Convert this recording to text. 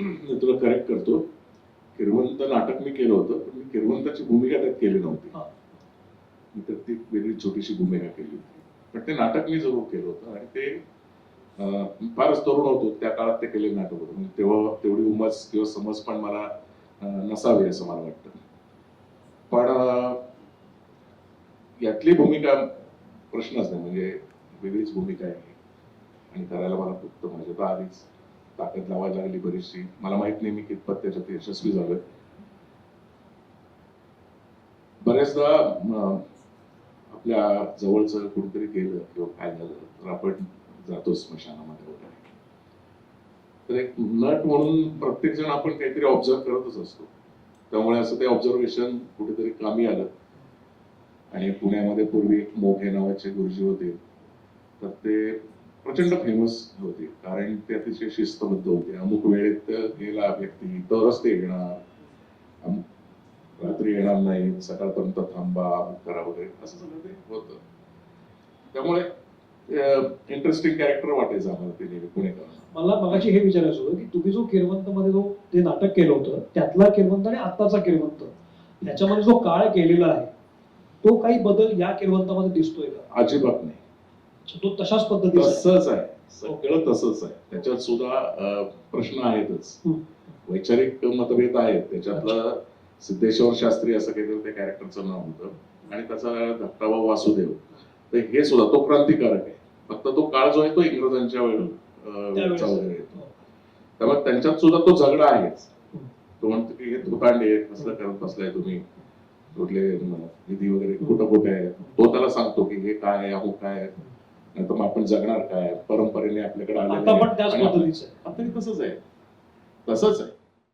मी तुला करेक्ट करतो. किरवंत नाटक मी केलं होतं पण मी किरवंताची भूमिका त्यात केली नव्हती. हा. मी तर ती वेगळी छोटीशी भूमिका केली होती. पण ते नाटक मी जरूर केलं होतं आणि ते फारच तरुण होतो. त्या काळात ते केलेलं नाटक होतं. म्हणजे तेव्हा तेवढी उमज किंवा समज पण मला नसावी असं मला वाटतं. पण यातली भूमिका प्रश्नच नाही. म्हणजे वेगळीच भूमिका आहे. आणि करायला मला फक्त माझ्या तर आधीच ताकद लावायला लागली बरीचशी. मला माहीत नाही मी कितपत त्याच्यात यशस्वी झालोय. बऱ्याचदा आपल्या जवळचं कुठेतरी गेलं किंवा काय झालं तर आपण जातो स्मशानामध्ये वगैरे. तर एक नट म्हणून प्रत्येक जण आपण काहीतरी ऑब्झर्व करतच असतो. त्यामुळे असं ते ऑब्झर्वेशन कुठेतरी कामी आलं. आणि पुण्यामध्ये पूर्वी एक मोघे नावाचे गुरुजी होते. तर ते प्रचंड फेमस होते. कारण ते अतिशय शिस्तबद्ध होते. अमुक वेळेत गेला व्यक्ती तरच ते येणार रात्री येणार नाही सकाळपर्यंत थांबा करा वगैरे. असं सगळं ते होतं. त्यामुळे इंटरेस्टिंग कॅरेक्टर वाटायचं आम्हाला ते नेहमी पुणेकरांना. मला मगाशी हे विचारायचं होतं की तुम्ही जो किरवंत मध्ये जो ते नाटक केलं होतं त्यातला किरवंत आणि आत्ताचा किरवंत त्याच्यामध्ये जो काळ केलेला आहे तो काही बदल या किरवंतामध्ये दिसतोय का? अजिबात नाही. तो तशाच पद्धतीचा आहे. तसंच आहे. सगळं तसंच आहे. त्याच्यात सुद्धा प्रश्न आहेतच. वैचारिक मतभेद आहेत. त्याच्यातलं सिद्धेश्वर शास्त्री असं काहीतरी त्या कॅरेक्टरचं नाव होतं. आणि त्याचा धाकटाभाऊ वासुदेव. तर हे सुद्धा तो क्रांतिकारक आहे. फक्त तो काळ जो आहे तो इंग्रजांच्या. वेळचा वगैरे येतो त्यामुळे त्यांच्यात सुद्धा तो झगडा आहेच. तो म्हणतो की हे धुतांडे कसलं करत बसलाय तुम्ही? कुठले निधी वगैरे कुठं कुठे आहे तो त्याला सांगतो की हे काय आहे? अमुक काय आहे? नाही तर मग आपण जगणार काय परंपरेने आपल्याकडे आलेलं आता आहे. पण त्याच आपण- पद्धतीचं आहे आता हे तसंच आहे तसंच आहे